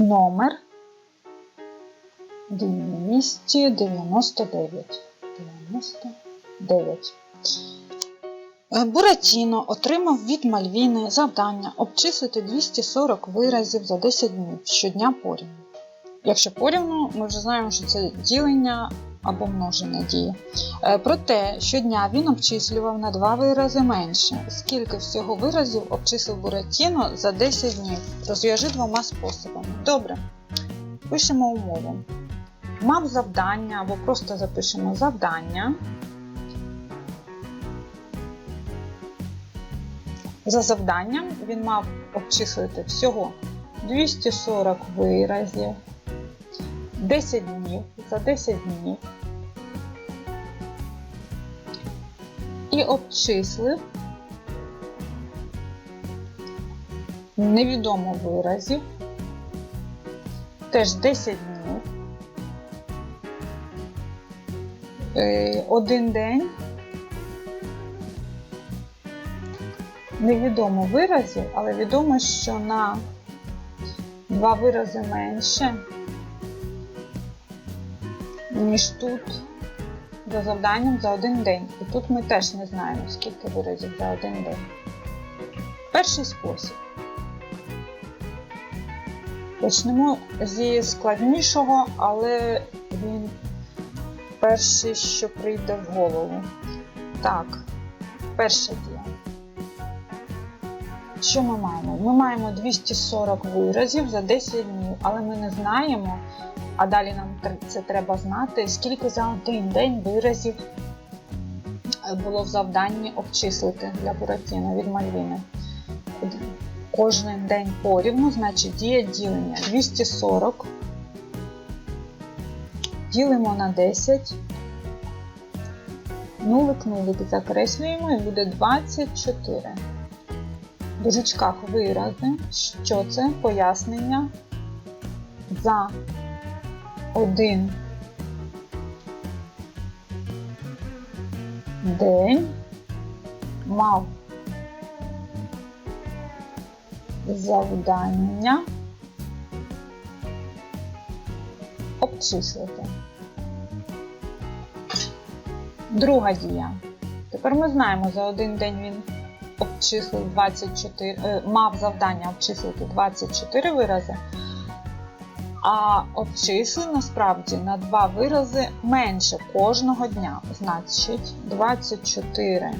Номер 299. 99. Е, Буратіно отримав від Мальвіни завдання обчислити 240 виразів за 10 днів щодня порівняно. Якщо порівну, ми вже знаємо, що це ділення або множення дії. Е, Проте щодня він обчислював на 2 вирази менше. Скільки всього виразів обчислив Буратіно за 10 днів? Розв'яжи двома способами. Добре. Пишемо умову. Мав завдання або просто запишемо завдання. За завданням він мав обчислити всього 240 виразів, 10 днів за 10 днів і обчислив невідомо виразів, теж 10 днів, Е, один день. Невідомо виразів, але відомо, що на два вирази менше, ніж тут за завданням за один день. І тут ми теж не знаємо, скільки виразів за один день. Перший спосіб. Почнемо зі складнішого, але він перший, що прийде в голову. Так, перша дія. Що ми маємо? Ми маємо 240 виразів за 10 днів, але ми не знаємо, а далі нам це треба знати, скільки за один день виразів е, було в завданні обчислити для Буратіно від Мальвіни. Кожен день порівну, значить дія ділення 240. Ділимо на 10. Нулик нулик закреслюємо і буде 24. В дужечках вирази, що це пояснення за один день мав завдання обчислити. Друга дія. Тепер ми знаємо, за один день він обчислив 24, е, мав завдання обчислити 24 вирази, а обчислив насправді на 2 вирази менше кожного дня. Значить, 24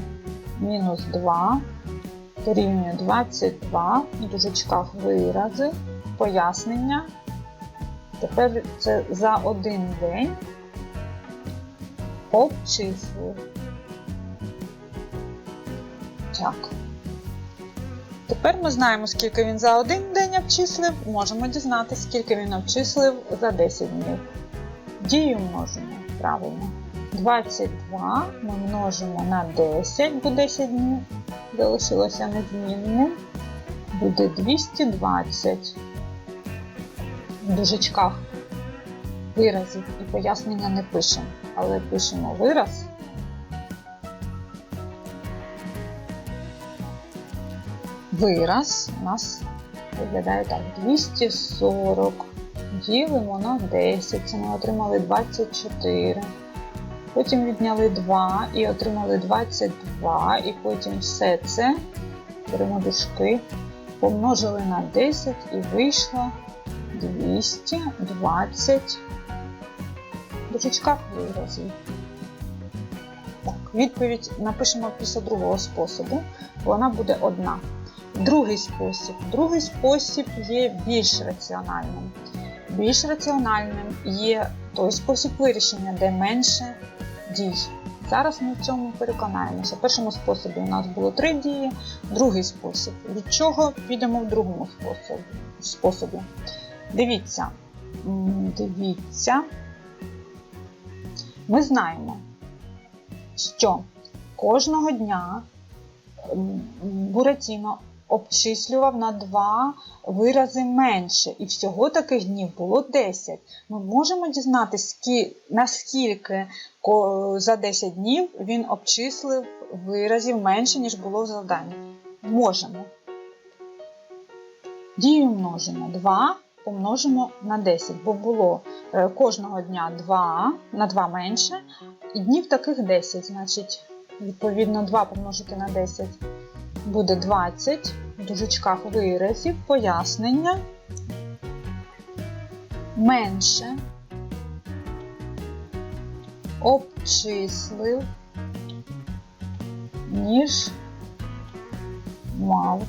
мінус 2 дорівнює 22, в дужечках вирази, пояснення. Тепер це за один день обчислив. Так. Тепер ми знаємо, скільки він за один день обчислив, можемо дізнатися, скільки він обчислив за 10 днів. Дію множимо правильно. 22 ми множимо на 10, бо 10 днів залишилося незмінним. Буде 220. В дужечках виразів і пояснення не пишемо, але пишемо вираз. Вираз у нас виглядає так: 240 ділимо на 10, це ми отримали 24. Потім відняли 2 і отримали 22, і потім все це беремо дужки, помножили на 10 і вийшло 220 в дужечках виразів. Так, відповідь напишемо після другого способу, вона буде одна. Другий спосіб. Другий спосіб є більш раціональним. Більш раціональним є той спосіб вирішення, де менше дій. Зараз ми в цьому переконаємося. В першому способі у нас було три дії, другий спосіб. Від чого підемо в другому способі? Дивіться, дивіться, ми знаємо, що кожного дня Буратіно обчислював на два вирази менше, і всього таких днів було 10. Ми можемо дізнатися, наскільки за 10 днів він обчислив виразів менше, ніж було в завданні. Можемо. Дію множимо 2 помножимо на 10, бо було е, кожного дня 2, на 2 менше, і днів таких 10. Значить, відповідно, 2 помножити на 10 буде 20. В дужечках виразів, пояснення. Менше обчислив, ніж мав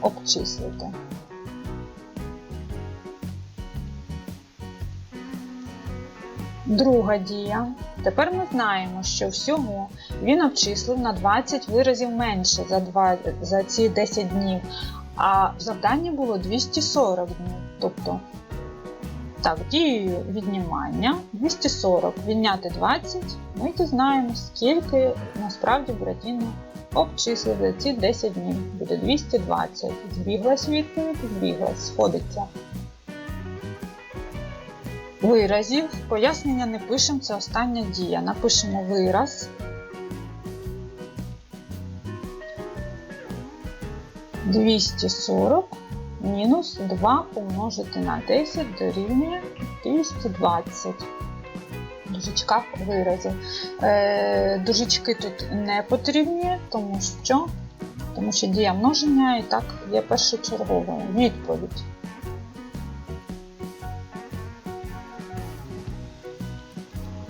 обчислити. Друга дія. Тепер ми знаємо, що всього він обчислив на 20 виразів менше за, 2, за ці 10 днів, а в завданні було 240 днів. Тобто, так, дією віднімання 240 відняти 20, ми дізнаємо, скільки насправді Буратіно обчислив за ці 10 днів. Буде 220. Збіглась відповідь, збіглась, сходиться. Виразів. Пояснення не пишемо, це остання дія. Напишемо вираз. Двісті сорок мінус 2 помножити на 10 дорівнює 220. Дужечка виразів. Е, дужечки тут не потрібні, тому що, тому що дія множення і так є першочерговою. Відповідь.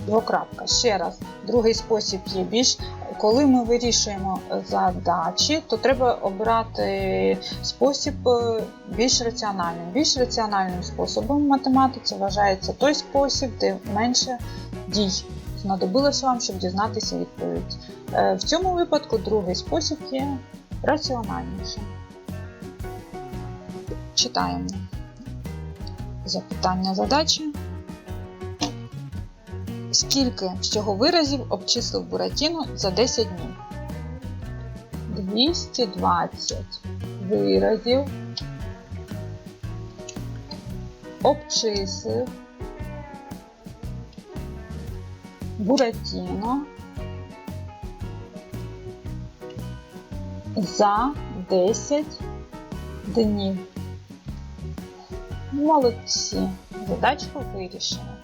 Двокрапка. Ще раз, другий спосіб є більш. Коли ми вирішуємо задачі, то треба обирати спосіб е, більш раціональним. Більш раціональним способом в математиці вважається той спосіб, де менше дій знадобилося вам, щоб дізнатися відповідь. Е, В цьому випадку другий спосіб є раціональнішим. Читаємо запитання задачі. Скільки всього виразів обчислив Буратіно за 10 днів? 220 виразів обчислив Буратіно за 10 днів. Молодці! Задачку вирішено.